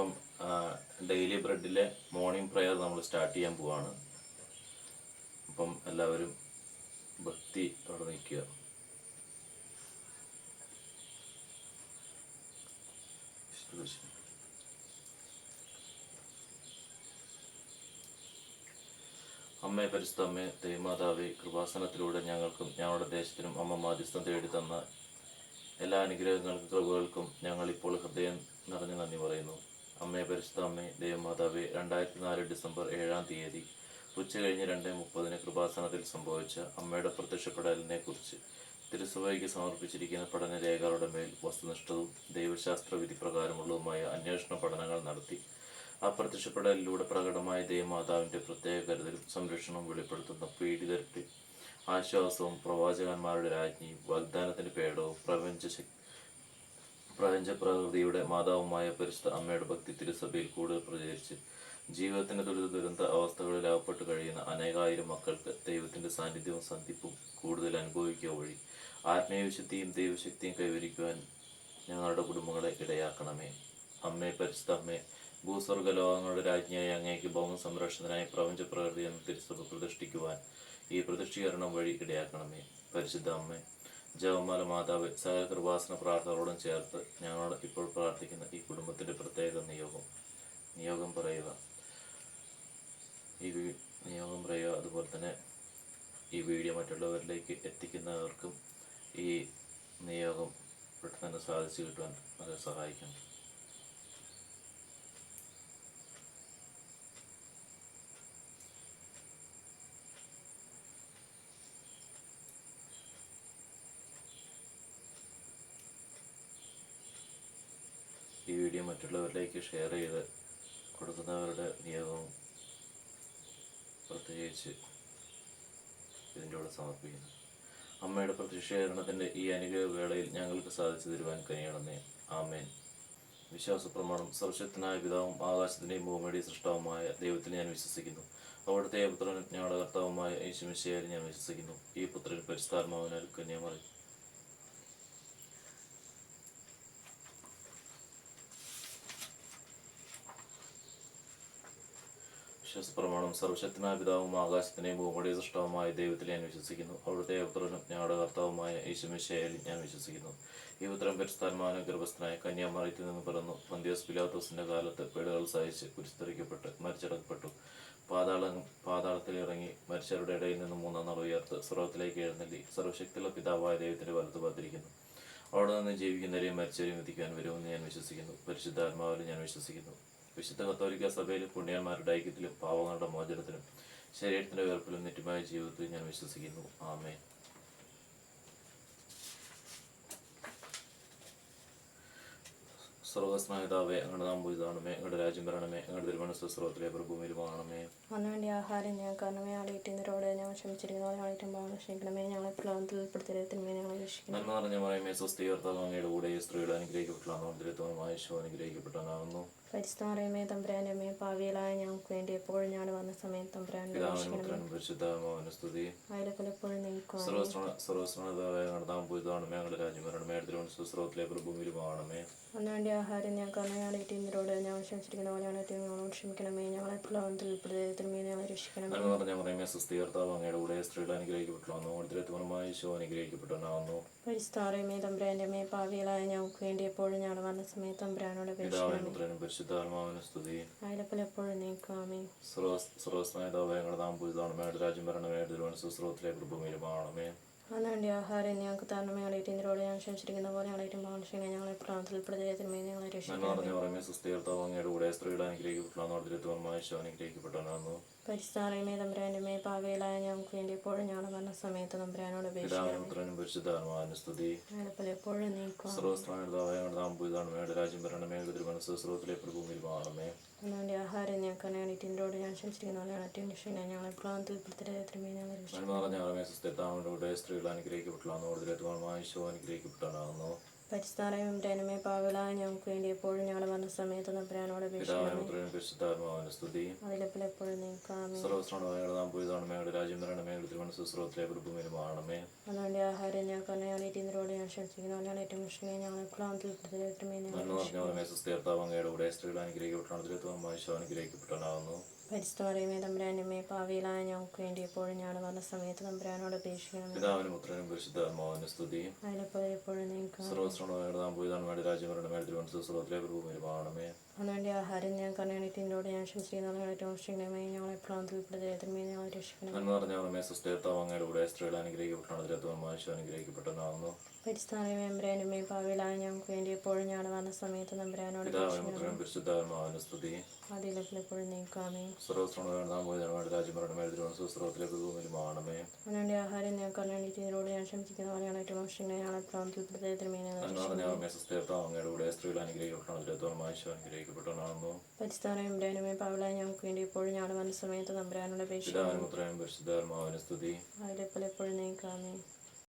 അപ്പം ഡെയിലി ബ്രെഡിലെ morning prayer നമ്മൾ സ്റ്റാർട്ട് ചെയ്യാൻ പോവാണ്. അപ്പം എല്ലാവരും ഭക്തി അവിടെ നിൽക്കുക. അമ്മേ പരിശുദ്ധ അമ്മേ ദൈവമാതാവേ കൃപാസനത്തിലൂടെ ഞങ്ങൾക്കും ഞങ്ങളുടെ ദേശത്തിനും അമ്മ മാധ്യസ്ഥം തേടി തന്ന എല്ലാ അനുഗ്രഹങ്ങൾക്കും കൃപകൾക്കും ഞങ്ങൾ ഇപ്പോൾ ഹൃദയം നിറഞ്ഞു നന്ദി പറയുന്നു. അമ്മേ പരിശുദ്ധ അമ്മേ ദേവമാതാവേ രണ്ടായിരത്തി നാല് ഡിസംബർ ഏഴാം തീയതി ഉച്ച കഴിഞ്ഞ് രണ്ട് മുപ്പതിന് കൃപാസനത്തിൽ സംഭവിച്ച അമ്മയുടെ പ്രത്യക്ഷപ്പെടലിനെ കുറിച്ച് തിരുസഭയ്ക്ക് സമർപ്പിച്ചിരിക്കുന്ന പഠനരേഖകളുടെ മേൽ വസ്തുനിഷ്ഠവും ദൈവശാസ്ത്ര വിധി പ്രകാരമുള്ളതുമായ അന്വേഷണ പഠനങ്ങൾ നടത്തി. ആ പ്രത്യക്ഷപ്പെടലിലൂടെ പ്രകടമായ ദേവമാതാവിന്റെ പ്രത്യേക കരുതലും സംരക്ഷണവും വെളിപ്പെടുത്തുന്ന പീഡിതരുടെ ആശ്വാസവും പ്രവാചകന്മാരുടെ രാജ്ഞിയും വാഗ്ദാനത്തിന്റെ പേടവും പ്രപഞ്ച ശക്- പ്രപഞ്ച പ്രകൃതിയുടെ മാതാവുമായ പരിശുദ്ധ അമ്മയുടെ ഭക്തി തിരുസഭയിൽ കൂടുതൽ പ്രചരിച്ച് ജീവിതത്തിന്റെ ദുരിത ദുരന്ത അവസ്ഥകളിൽ അകപ്പെട്ട് കഴിയുന്ന അനേകായിരം മക്കൾക്ക് ദൈവത്തിന്റെ സാന്നിധ്യവും സന്ധിപ്പും കൂടുതൽ അനുഭവിക്കുക വഴി ആത്മീയവിശുദ്ധിയും ദൈവശക്തിയും കൈവരിക്കുവാൻ ഞങ്ങളുടെ കുടുംബങ്ങളെ ഇടയാക്കണമേ. അമ്മേ പരിശുദ്ധ അമ്മേ ഭൂസ്വർഗ ലോകങ്ങളുടെ രാജ്ഞിയായ അങ്ങേക്ക് ഭൗമ സംരക്ഷണത്തിനായി പ്രപഞ്ച പ്രകൃതി എന്ന തിരുസഭ പ്രതിഷ്ഠിക്കുവാൻ ഈ പ്രതിഷ്ഠീകരണം വഴി ഇടയാക്കണമേ. പരിശുദ്ധ അമ്മേ ജവമാല മാതാവ് സകല കൃപാസന പ്രാർത്ഥനകളോടും ചേർത്ത് ഞങ്ങളോട് ഇപ്പോൾ പ്രാർത്ഥിക്കുന്ന ഈ കുടുംബത്തിന്റെ പ്രത്യേക നിയോഗം നിയോഗം പറയുക. ഈ നിയോഗം പറയുക. അതുപോലെ തന്നെ ഈ വീഡിയോ മറ്റുള്ളവരിലേക്ക് എത്തിക്കുന്നവർക്കും ഈ നിയോഗം പെട്ടെന്ന് സാധിച്ചു കിട്ടുവാൻ അത് സഹായിക്കണം ഈ വീഡിയോ മറ്റുള്ളവരിലേക്ക് ഷെയർ ചെയ്ത് കൊടുക്കുന്നവരുടെ നിയോഗവും പ്രത്യേകിച്ച് ഇതിന്റെ കൂടെ സമർപ്പിക്കുന്നു. അമ്മയുടെ പ്രതിഷേധത്തിന്റെ ഈ അനുഗ്രഹ വേളയിൽ ഞങ്ങൾക്ക് സാധിച്ചു തരുവാൻ കഴിയണമേ. ആമേൻ. വിശ്വാസ പ്രമാണം സർവശക്തനായ പിതാവും ആകാശത്തിന്റെയും ഭൂമിയുടെയും സൃഷ്ടാവുമായ ദൈവത്തിൽ ഞാൻ വിശ്വസിക്കുന്നു. അവിടുത്തെ പുത്രൻ ഞങ്ങളുടെ കർത്താവുമായ യേശുമിശയാൽ ഞാൻ വിശ്വസിക്കുന്നു. ഈ പുത്രൻ പരിസ്ഥാത്മാവിനാൽ കന്യാമറി വിശ്വാസപ്രമാണം സർവശക്തനായ പിതാവും ആകാശത്തിനെയും ഭൂമിയുടെയും സൃഷ്ടവുമായ ദൈവത്തിൽ ഞാൻ വിശ്വസിക്കുന്നു. അവിടുത്തെ പുത്രനും ഞങ്ങളുടെ കർത്താവുമായ യേശുമിശയാൽ ഞാൻ വിശ്വസിക്കുന്നു. ഈ പുത്രം പരിസ്ഥാനമാന ഗർഭസ്ഥനായ കന്യാമറിയത്തിൽ നിന്ന് പിറന്നു. പന്തിയോസ് പിലാത്തോസിന്റെ കാലത്ത് പേടുകൾ സഹിച്ച് കുരിസ്തരിക്കപ്പെട്ട് മരിച്ചടക്കപ്പെട്ടു. പാതാള പാതാളത്തിൽ ഇറങ്ങി മരിച്ചവരുടെ ഇടയിൽ നിന്ന് മൂന്നാം നാൾ ഉയർത്ത് സ്വർഗത്തിലേക്ക് എഴുന്നള്ളി സർവശക്തിയുള്ള പിതാവായ ദൈവത്തിന്റെ വലത്ത് പതിരിക്കുന്നു. അവിടെ നിന്ന് ജീവിക്കുന്നവരെയും മരിച്ചവരെയും വിധിക്കാൻ വരുമെന്ന് ഞാൻ വിശ്വസിക്കുന്നു. പരിശുദ്ധാത്മാവിലും ഞാൻ വിശ്വസിക്കുന്നു. വിശുദ്ധ കത്തോലിക്ക സഭയിലും പുണ്യന്മാരുടെ ഐക്യത്തിലും പാവങ്ങളുടെ മോചനത്തിലും ശരീരത്തിന്റെ ഉയർപ്പിലും നിത്യമായ ജീവിതത്തിലും ഞാൻ വിശ്വസിക്കുന്നു. ആമേ സർവസ്നായതാവേ അങ്ങയുടെ നാം പൂജിതാണമേ അങ്ങടെ രാജ്യം വരണമേ. അങ്ങടെ തിരുമനസ് സ്രോതത്തിലെ പ്രഭൂമിയിലുമാണമേ അന്ന് വേണ്ടി ആഹാരം ഞാൻ കാരണമേ ആടിയിട്ടുന്നവരോട് ഞങ്ങൾ ക്ഷമിച്ചിരിക്കുന്ന. ആളായിട്ടും പാവം ക്ഷമിക്കണമേ ഞങ്ങളെ പ്രലോഭനത്തിൽ ഉൾപ്പെടുത്തരുത്തിന്മേ ഞങ്ങളെ രക്ഷിക്കണം നന്മ നിറഞ്ഞ മറിയമേ സ്വസ്തി കർത്താവ് അങ്ങയുടെ കൂടെ അനുഗ്രഹിക്കപ്പെട്ടാണ് ദരിദ്രമായ യേശു അനുഗ്രഹിക്കപ്പെട്ടവനാകുന്നു തമ്പ്രാനമേ പാവികളായ ഞങ്ങൾക്ക് വേണ്ടി എപ്പോഴും ഞാൻ വന്ന സമയം തമ്പുരാന്റെ പിതാവിനും രക്ഷിക്കണമേ പുത്രനും പരിശുദ്ധാത്മാവിനും സ്തുതി. അതിലെപ്പോഴും നീക്കുവാൻ സർവസ്രണതായ നടത്താൻ പോയതാണ് ഞങ്ങളുടെ രാജ്യം വരണമേ. തിരുവനന്തപുരം സുസ്രോത്തിലെ പ്രഭൂമിയിലുമാണമേ അന്ന് വേണ്ടി ആഹാരം ഞാൻ കാരണമേ ഞാൻ ഞങ്ങൾ ക്ഷമിച്ചിരിക്കുന്ന പോലെ ഞങ്ങളോട് ക്ഷമിക്കണമേ. ഞങ്ങളെ പ്രലോഭനത്തിൽ ഉൾപ്പെടുത്തരുത്തിന്മേ ഞങ്ങളെ രക്ഷിക്കണമേ. അങ്ങയുടെ കൂടെ സ്ത്രീകൾ തമ്പുരാന്റെ പാവികളായ ഞങ്ങൾക്ക് വേണ്ടി എപ്പോഴും ഞാൻ വന്ന സമയത്ത് തമ്പ്രാനോട് പുത്രനും പരിശുദ്ധാത്മാവിനും സ്തുതി രാജ്യം വരണമേ അതുകൊണ്ട് ആഹാരം ഞങ്ങൾക്ക് തരണമേ അടയിട്ടിന്നതിനോട് ഞാൻ ക്ഷമിച്ചിരിക്കുന്ന പോലെ ഞങ്ങളെ അങ്ങയുടെ കൂടെ അനുഗ്രഹിക്കപ്പെട്ടു പരിസ്ഥാനമേ തമ്പുരാന്റെ മേ പാവയിലായ ഞങ്ങൾക്ക് വേണ്ടി എപ്പോഴും ഞങ്ങളുടെ വന്ന സമയത്ത് തമ്പുരാനോട് പരിശുദ്ധാത്മാവിനും സ്തുതി. നാം രാജ്യം വരണമേ ആഹാരം ഞങ്ങൾക്ക് അടയിട്ടിന്നതിനോട് ഞാൻ ഞങ്ങളെ പ്രാന്തത്തിൽ സ്ത്രീകൾ അനുഗ്രഹിക്കപ്പെട്ടു ദരിദ്രമായ യേശു അനുഗ്രഹിക്കപ്പെട്ടവനാകുന്നു പരിസ്ഥാനമേ രനമേ പാവല ഞങ്ങൾക്ക് വേണ്ടി എപ്പോഴും ഞങ്ങൾ വന്ന സമയത്ത് നമ്പരാനോട് അതിലെപ്പോൾ എപ്പോഴും നീക്കാമേ അതുകൊണ്ട് ആഹാരം ഞാൻ അടയിട്ടിന്നതിനോട് ഞാൻ ക്ഷണിച്ചിരിക്കുന്നു. അവനാണ് ഏറ്റവും കൃഷ്ണനെ ഞങ്ങൾ സ്ത്രീകൾ അനുഗ്രഹിക്കപ്പെട്ടാണ് അതിലെത്തുവാൻ അനുഗ്രഹിക്കപ്പെട്ടവനാകുന്നു പരിസ്ഥമറിയമേ തമ്പുരാനുമേ പാവിയിലായ ഞങ്ങൾക്ക് വേണ്ടി എപ്പോഴും ഞാൻ വന്ന സമയത്ത് തമ്പുരാനോട് അപേക്ഷിക്കണം പിതാവിനും പുത്രനും പരിശുദ്ധാത്മാവിന് സ്തുതി അതിലെപ്പോൾ എപ്പോഴും നിങ്ങൾക്ക് നാം വേണ്ടി തിരുവനന്തപുരം പ്രഭുപരിമാണമേ അതിനുവേണ്ടി ആഹാരം ഞാൻ കണ്ണണിത്തിനോട് ഞാൻ ആശംസിക്കുന്ന ഏറ്റവും കൃഷ്ണമേ ഞങ്ങളെ പ്ലാന്തിൽ പ്രതിരോധമേ ഞങ്ങൾ രക്ഷിക്കണം. എന്ന് പറഞ്ഞ മറിയമേ സുസ്ഥീർത്താവ് അങ്ങയുടെ കൂടെ സ്ത്രീകൾ അനുഗ്രഹിക്കപ്പെട്ടാണ് അതിലെത്തുവാൻ ഈശോ അനുഗ്രഹിക്കപ്പെട്ടവനാകുന്നു പരിസ്ഥാനം തമ്പുരാനുമേ പാവിയിലായ ഞങ്ങൾക്ക് വേണ്ടി എപ്പോഴും ഞാൻ വന്ന സമയത്ത് തമ്പുരാനോട് പിതാവിനും പുത്രനും പരിശുദ്ധാത്മാവിന് സ്തുതി. അതിലെപ്പോൾ എപ്പോഴും നീക്കാമേ. സർവസ്രണയുടെ നാം പോയതാണ് വേണ്ടി രാജ്യങ്ങളുടെ മേൽ തിരുവനന്തപുരം സുസ്രത്തിലെ പ്രഭുപരിമാണമേ അതിനുവേണ്ടി ആഹാരം ഞാൻ കണ്ണണിത്തിനോട് ഞാൻ ആശംസിക്കുന്ന പോലെയാണ് ഏറ്റവും കൃഷ്ണനെ ഞങ്ങളെ പ്രാന്തിൽ പ്രതിരോധമേ ഞങ്ങൾ നന്മ പാവിലായ ഞങ്ങൾക്ക് വേണ്ടി എപ്പോഴും ഞാൻ മനസ്സമയത്ത് നമ്പരാനുള്ള പരിശുദ്ധാത്മാവിന് സ്തുതി. എപ്പോഴും നീക്കാമേ